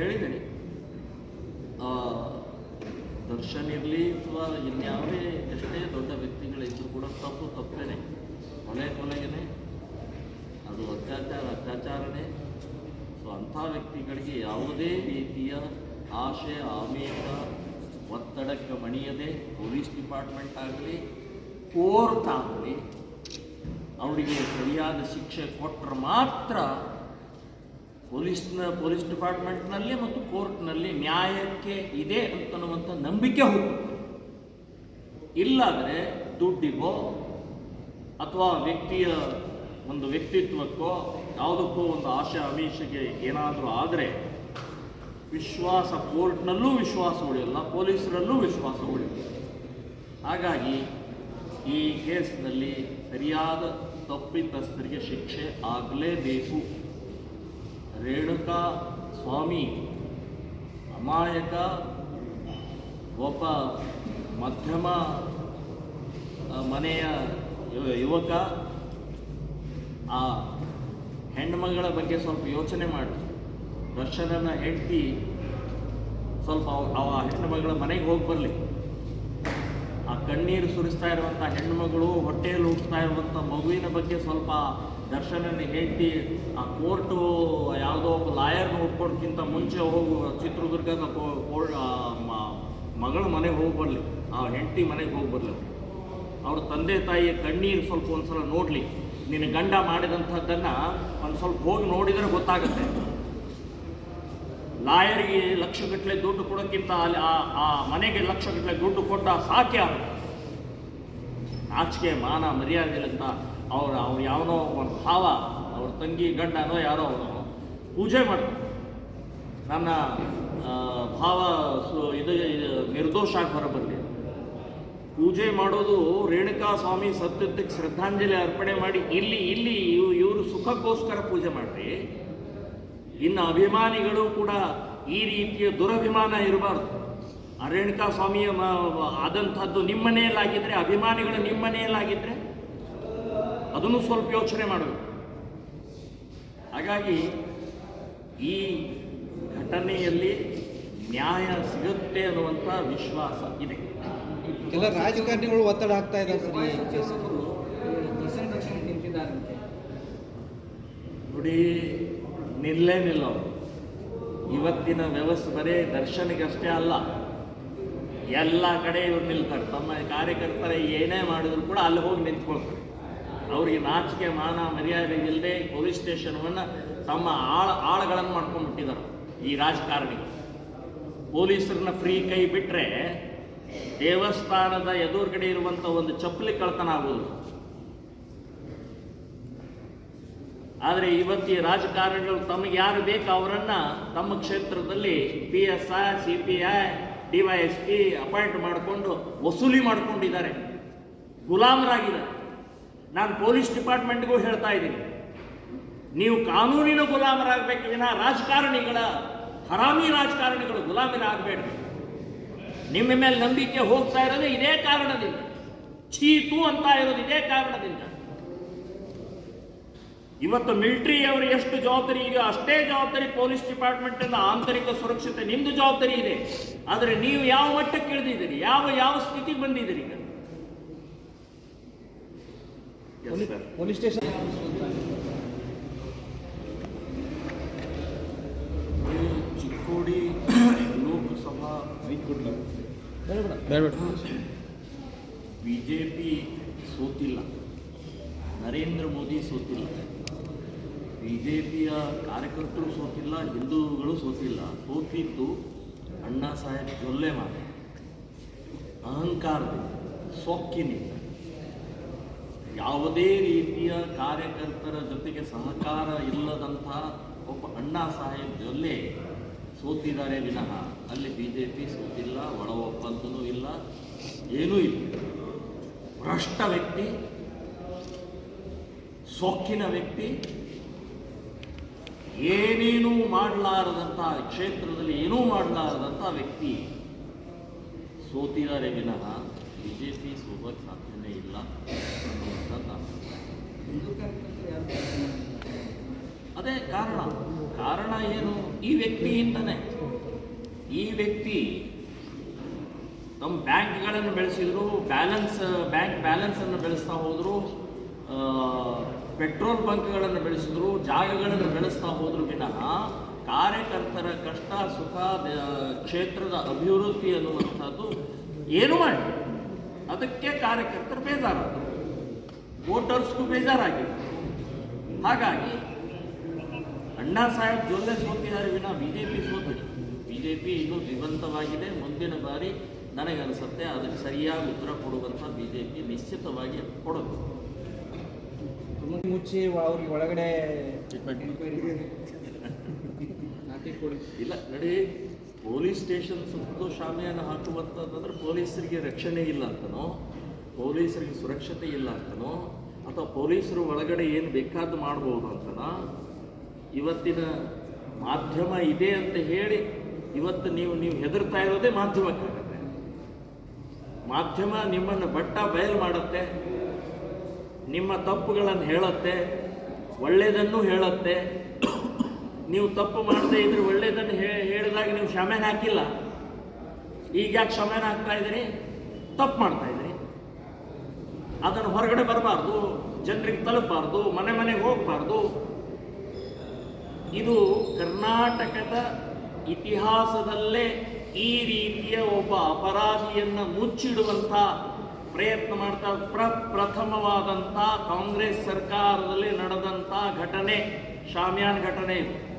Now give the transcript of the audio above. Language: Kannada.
ಹೇಳಿದ್ದೀನಿ ದರ್ಶನ್ ಇರಲಿ ಅಥವಾ ಇನ್ಯಾವೇ ಎಷ್ಟೇ ದೊಡ್ಡ ವ್ಯಕ್ತಿಗಳಿದ್ದರೂ ಕೂಡ ತಪ್ಪು ತಪ್ಪೇನೆ, ಕೊನೆ ಕೊನೆಗೇನೆ. ಅದು ಅತ್ಯಾಚಾರ, ಅತ್ಯಾಚಾರನೇ. ಸೊ ಅಂಥ ವ್ಯಕ್ತಿಗಳಿಗೆ ಯಾವುದೇ ರೀತಿಯ ಆಶೆ, ಆಮಿಷ, ಒತ್ತಡಕ್ಕೆ ಮಣಿಯದೆ ಪೊಲೀಸ್ ಡಿಪಾರ್ಟ್ಮೆಂಟ್ ಆಗಲಿ, ಕೋರ್ಟ್ ಆಗಲಿ, ಅವರಿಗೆ ಸರಿಯಾದ ಶಿಕ್ಷೆ ಕೊಟ್ಟರೆ ಮಾತ್ರ ಪೊಲೀಸ್ನ ಪೊಲೀಸ್ ಡಿಪಾರ್ಟ್ಮೆಂಟ್ನಲ್ಲಿ ಮತ್ತು ಕೋರ್ಟ್ನಲ್ಲಿ ನ್ಯಾಯಕ್ಕೆ ಇದೆ ಅಂತನ್ನುವಂಥ ನಂಬಿಕೆ ಹೋಗುತ್ತೆ ಇಲ್ಲಾದರೆ ದುಡ್ಡಿಗೋ ಅಥವಾ ವ್ಯಕ್ತಿಯ ಒಂದು ವ್ಯಕ್ತಿತ್ವಕ್ಕೋ ಯಾವುದಕ್ಕೋ ಒಂದು ಆಶೆ ಅಮೀಷೆಗೆ ಏನಾದರೂ ಆದರೆ ವಿಶ್ವಾಸ ಕೋರ್ಟ್ನಲ್ಲೂ ವಿಶ್ವಾಸ ಉಳಿಯಲ್ಲ, ಪೊಲೀಸರಲ್ಲೂ ವಿಶ್ವಾಸ ಉಳಿಯಲ್ಲ. ಹಾಗಾಗಿ ಈ ಕೇಸ್ನಲ್ಲಿ ಸರಿಯಾದ ತಪ್ಪಿತಸ್ಥರಿಗೆ ಶಿಕ್ಷೆ ಆಗಲೇಬೇಕು. ರೇಣುಕಾ ಸ್ವಾಮಿ ಅಮಾಯಕ ಒಬ್ಬ ಮಧ್ಯಮ ಮನೆಯ ಯುವಕ, ಆ ಹೆಣ್ಮಗಳ ಬಗ್ಗೆ ಸ್ವಲ್ಪ ಯೋಚನೆ ಮಾಡಿ. ದರ್ಶನನ ಹೆಂಡತಿ ಸ್ವಲ್ಪ ಅವ- ಹೆಣ್ಣು ಹೆಣ್ಣುಮಗಳ ಮನೆಗೆ ಹೋಗಿ ಬರಲಿ. ಆ ಕಣ್ಣೀರು ಸುರಿಸ್ತಾ ಇರುವಂಥ ಹೆಣ್ಣುಮಗಳು, ಹೊಟ್ಟೆಯಲ್ಲಿ ಹುಟ್ಟುತ್ತಾ ಇರುವಂಥ ಮಗುವಿನ ಬಗ್ಗೆ ಸ್ವಲ್ಪ ದರ್ಶನನ ಹೆಂಡತಿ, ಆ ಕೋರ್ಟು, ಯಾವುದೋ ಒಬ್ಬ ಲಾಯರ್ನ ಹುಡ್ಕೊಡ್ಕಿಂತ ಮುಂಚೆ ಹೋಗು ಚಿತ್ರದುರ್ಗದ ಮಗಳ ಮನೆಗೆ ಹೋಗಿ ಆ ಹೆಂಡತಿ ಮನೆಗೆ ಹೋಗಿ ಬರಲಿ ಅವ್ರ. ತಂದೆ ತಾಯಿಯ ಕಣ್ಣೀರು ಸ್ವಲ್ಪ ಒಂದ್ಸಲ ನೋಡಲಿ. ನಿನ್ನ ಗಂಡ ಮಾಡಿದಂಥದ್ದನ್ನು ಒಂದು ಸ್ವಲ್ಪ ಹೋಗಿ ನೋಡಿದರೆ ಗೊತ್ತಾಗುತ್ತೆ. ಲಾಯರ್ಗೆ ಲಕ್ಷಗಟ್ಟಲೆ ದುಡ್ಡು ಕೊಡೋಕ್ಕಿಂತ ಅಲ್ಲಿ ಆ ಆ ಮನೆಗೆ ಲಕ್ಷಗಟ್ಟಲೆ ದುಡ್ಡು ಕೊಟ್ಟ ಸಾಕೆ ಅವರು ಮಾನ, ಮರ್ಯಾದೆ ಅಂತ ಅವ್ರ, ಅವ್ರು ಯಾವನೋ ಒಂದು ಭಾವ, ಅವ್ರ ತಂಗಿ, ಗಂಡನೋ ಯಾರೋ ಅವನು ಪೂಜೆ ಮಾಡ್ತಾರೆ. ನನ್ನ ಭಾವ ಸು, ಇದು ನಿರ್ದೋಷ ಆಗಿ ಹೊರಬರಲಿ ಪೂಜೆ ಮಾಡೋದು ರೇಣುಕಾ ಸ್ವಾಮಿ ಸತ್ಯಕ್ಕೆ ಶ್ರದ್ಧಾಂಜಲಿ ಅರ್ಪಣೆ ಮಾಡಿ, ಇಲ್ಲಿ ಇಲ್ಲಿ ಇವು, ಇವರು ಸುಖಕ್ಕೋಸ್ಕರ ಪೂಜೆ ಮಾಡ್ರಿ. ಇನ್ನು ಅಭಿಮಾನಿಗಳು ಕೂಡ ಈ ರೀತಿಯ ದುರಭಿಮಾನ ಇರಬಾರ್ದು. ಆ ರೇಣುಕಾ ಸ್ವಾಮಿಯ ಆದಂಥದ್ದು ನಿಮ್ಮ ಮನೆಯಲ್ಲಾಗಿದ್ರೆ ಅಭಿಮಾನಿಗಳು ನಿಮ್ಮ ಮನೆಯಲ್ಲಾಗಿದ್ರೆ ಅದನ್ನು ಸ್ವಲ್ಪ ಯೋಚನೆ ಮಾಡಬೇಕು ಹಾಗಾಗಿ ಈ ಘಟನೆಯಲ್ಲಿ ನ್ಯಾಯ ಸಿಗುತ್ತೆ ಅನ್ನುವಂಥ ವಿಶ್ವಾಸ ಇದೆ. ಕೆಲ ರಾಜಕಾರಣಿಗಳು ಒತ್ತಡ ಆಗ್ತಾ ಇದ್ದಾರೆ ನಿಂತಿದ್ದಾರಂತೆ ನೋಡಿ ನಿಲ್ಲೇ ನಿಲ್ಲೋರು ಇವತ್ತಿನ ವ್ಯವಸ್ಥೆ ಬರೀ ದರ್ಶನಿಗಷ್ಟೇ ಅಲ್ಲ ಎಲ್ಲ ಕಡೆ ಇವ್ರು ನಿಲ್ತಾರೆ. ತಮ್ಮ ಕಾರ್ಯಕರ್ತರ ಏನೇ ಮಾಡಿದ್ರು ಕೂಡ ಅಲ್ಲಿ ಹೋಗಿ ನಿಂತ್ಕೊಳ್ತಾರೆ. ಅವರಿಗೆ ನಾಚಿಕೆ, ಮಾನ, ಮರ್ಯಾದೆ ಇಲ್ಲದೆ ಪೊಲೀಸ್ ಸ್ಟೇಷನ್ವನ್ನು ತಮ್ಮ ಆಳ, ಆಳಗಳನ್ನು ಮಾಡ್ಕೊಂಡ್ಬಿಟ್ಟಿದ್ದಾರೆ ಈ ರಾಜಕಾರಣಿಗಳು. ಪೊಲೀಸರನ್ನ ಫ್ರೀ ಕೈ ಬಿಟ್ಟರೆ ದೇವಸ್ಥಾನದ ಎದುರುಗಡೆ ಇರುವಂಥ ಒಂದು ಚಪ್ಪಲಿ ಕಳ್ತನ ಆಗೋದು. ಆದರೆ ಇವತ್ತು ಈ ರಾಜಕಾರಣಿಗಳು ತಮಗೆ ಯಾರು ಬೇಕು ಅವರನ್ನು ತಮ್ಮ ಕ್ಷೇತ್ರದಲ್ಲಿ P S I C P I D Y S P appoint ಮಾಡಿಕೊಂಡು ವಸೂಲಿ ಮಾಡ್ಕೊಂಡಿದ್ದಾರೆ. ಗುಲಾಮರಾಗಿದ್ದಾರೆ. ನಾನು ಪೊಲೀಸ್ ಡಿಪಾರ್ಟ್ಮೆಂಟ್ಗೂ ಹೇಳ್ತಾ ಇದ್ದೀನಿ. ನೀವು ಕಾನೂನಿನ ಗುಲಾಮರಾಗಬೇಕು, ವಿನಃ ರಾಜಕಾರಣಿಗಳ, ಹರಾಮಿ ರಾಜಕಾರಣಿಗಳು ಗುಲಾಮರಾಗಬೇಡ್ರಿ. ನಿಮ್ಮ ಮೇಲೆ ನಂಬಿಕೆ ಹೋಗ್ತಾ ಇರೋದು ಇದೇ ಕಾರಣದಿಂದ. ಚೀತು ಅಂತ ಇರೋದು ಇದೇ ಕಾರಣದಿಂದ. ಇವತ್ತು ಮಿಲಿಟರಿ ಎಷ್ಟು ಜವಾಬ್ದಾರಿ ಇದೆಯೋ ಅಷ್ಟೇ ಜವಾಬ್ದಾರಿ ಪೊಲೀಸ್ ಡಿಪಾರ್ಟ್ಮೆಂಟ್ ಇಂದ ಆಂತರಿಕ ಸುರಕ್ಷತೆ ನಿಮ್ದು ಜವಾಬ್ದಾರಿ ಇದೆ. ಆದರೆ ನೀವು ಯಾವ ಮಟ್ಟಕ್ಕೆ ಇಳಿದಿದ್ದೀರಿ? ಯಾವ ಯಾವ ಸ್ಥಿತಿಗೆ ಬಂದಿದ್ದೀರಿ ಈಗ? Police station. Chikkodi Lok Sabha B J P ಸೋತಿಲ್ಲ. Narendra Modi ಸೋತಿಲ್ಲ. ಬಿ ಜೆ ಪಿಯ ಕಾರ್ಯಕರ್ತರು ಸೋತಿಲ್ಲ ಹಿಂದೂಗಳು ಸೋತಿಲ್ಲ. ಸೋತಿದ್ದು ಅಣ್ಣಾ ಸಾಹೇಬ್ ಜೊಲ್ಲೆ ಮಾಡಿ ಅಹಂಕಾರದಿಂದ ಸೊಕ್ಕಿನಿಂದ. ಯಾವುದೇ ರೀತಿಯ ಕಾರ್ಯಕರ್ತರ ಜೊತೆಗೆ ಸಹಕಾರ ಇಲ್ಲದಂಥ ಒಬ್ಬ ಅಣ್ಣಾ ಸಾಹೇಬ್ ಜೊಲ್ಲೆ ಸೋತಿದ್ದಾರೆ ವಿನಃ. ಅಲ್ಲಿ ಬಿ ಜೆ ಪಿ ಸೋತಿಲ್ಲ ಒಳ ಇಲ್ಲ, ಏನೂ ಇಲ್ಲ. ಭ್ರಷ್ಟ ವ್ಯಕ್ತಿ, ಸೊಕ್ಕಿನ ವ್ಯಕ್ತಿ, ಏನೇನೂ ಮಾಡಲಾರದಂಥ, ಕ್ಷೇತ್ರದಲ್ಲಿ ಏನೂ ಮಾಡಲಾರದಂಥ ವ್ಯಕ್ತಿ ಸೋತಿದ್ದಾರೆ ವಿನಃ. ಬಿ ಜೆ ಪಿ ಸೋಲಕ್ಕೆ ಸಾಧ್ಯನೇ ಇಲ್ಲ. ಅದೇ ಕಾರಣ. ಕಾರಣ ಏನು? ಈ ವ್ಯಕ್ತಿಯಿಂದನೇ. ಈ ವ್ಯಕ್ತಿ ತಮ್ಮ ಬ್ಯಾಂಕ್ಗಳನ್ನು ಬೆಳೆಸಿದ್ರು, ಬ್ಯಾಲೆನ್ಸ್, ಬ್ಯಾಂಕ್ ಬ್ಯಾಲೆನ್ಸನ್ನು ಬೆಳೆಸ್ತಾ ಹೋದರು ಪೆಟ್ರೋಲ್ ಬಂಕ್ಗಳನ್ನು ಬೆಳೆಸಿದ್ರು, ಜಾಗಗಳನ್ನು ಬೆಳೆಸ್ತಾ ಹೋದ್ರು ವಿನಃ ಕಾರ್ಯಕರ್ತರ ಕಷ್ಟ, ಸುಖ ಕ್ಷೇತ್ರದ ಅಭಿವೃದ್ಧಿ ಅನ್ನುವಂಥದ್ದು ಏನು ಮಾಡಿ? ಅದಕ್ಕೆ ಕಾರ್ಯಕರ್ತರು ಬೇಜಾರಾದರು. ವೋಟರ್ಸ್ಗೂ ಬೇಜಾರಾಗಿದೆ. ಹಾಗಾಗಿ ಅಣ್ಣಾ ಸಾಹೇಬ್ ಜೊಲ್ಲೆ ಸೋತಿದ್ದಾರೆ ವಿನ ಬಿ ಜೆ ಪಿ ಸೋತಿದೆ. ಬಿ ಜೆ ಪಿ ಇನ್ನೂ ಜೀವಂತವಾಗಿದೆ ಮುಂದಿನ ಬಾರಿ ನನಗನ್ಸುತ್ತೆ ಅದಕ್ಕೆ ಸರಿಯಾಗಿ ಉತ್ತರ ಕೊಡುವಂಥ ಬಿ ಜೆ ಪಿ ನಿಶ್ಚಿತವಾಗಿ ಕೊಡಬೇಕು ಮುಚ್ಚಿ ಅವ್ರಿಗೆ ಒಳಗಡೆ ಇಲ್ಲ ನಡಿ. ಪೊಲೀಸ್ ಸ್ಟೇಷನ್ ಸುತ್ತಲೂ ಶಾಮಿಯಾನ ಹಾಕುವಂಥದ್ದಂದ್ರೆ ಪೊಲೀಸರಿಗೆ ರಕ್ಷಣೆ ಇಲ್ಲ ಅಂತನೋ? ಪೊಲೀಸರಿಗೆ ಸುರಕ್ಷತೆ ಇಲ್ಲ ಅಂತನೋ? ಅಥವಾ ಪೊಲೀಸರು ಒಳಗಡೆ ಏನು ಬೇಕಾದ್ದು ಮಾಡ್ಬೋದು ಅಂತನ? ಇವತ್ತಿನ ಮಾಧ್ಯಮ ಇದೆ ಅಂತ ಹೇಳಿ ಇವತ್ತು ನೀವು ನೀವು ಹೆದರ್ತಾ ಇರೋದೇ ಮಾಧ್ಯಮಕ್ಕಾಗತ್ತೆ ಮಾಧ್ಯಮ ನಿಮ್ಮನ್ನು ಬಟ್ಟ ಬಯಲು ಮಾಡುತ್ತೆ, ನಿಮ್ಮ ತಪ್ಪುಗಳನ್ನು ಹೇಳುತ್ತೆ ಒಳ್ಳೆಯದನ್ನು ಹೇಳುತ್ತೆ ನೀವು ತಪ್ಪು ಮಾಡದೇ ಇದ್ರೆ ಒಳ್ಳೆಯದನ್ನು ಹೇ- ಹೇಳಿದಾಗ ನೀವು ಕ್ಷಮೆನ ಹಾಕಿಲ್ಲ. ಈಗ ಯಾಕೆ ಕ್ಷಮೆನ ಹಾಕ್ತಾ ಇದ್ದೀರಿ? ತಪ್ಪು ಮಾಡ್ತಾ ಇದ್ದೀರಿ. ಅದನ್ನು ಹೊರಗಡೆ ಬರಬಾರ್ದು, ಜನರಿಗೆ ತಲುಪಬಾರ್ದು, ಮನೆ ಮನೆಗೆ ಹೋಗಬಾರ್ದು. ಇದು ಕರ್ನಾಟಕದ ಇತಿಹಾಸದಲ್ಲೇ ಈ ರೀತಿಯ ಒಬ್ಬ ಅಪರಾಧಿಯನ್ನು ಮುಚ್ಚಿಡುವಂಥ ಪ್ರಯತ್ನ ಮಾಡ್ತಾ, ಪ್ರ, ಪ್ರಥಮವಾದಂಥ ಕಾಂಗ್ರೆಸ್ ಸರ್ಕಾರದಲ್ಲಿ ನಡೆದಂಥ ಘಟನೆ, ಶಾಮಿಯಾನ್ ಘಟನೆ ಇದು.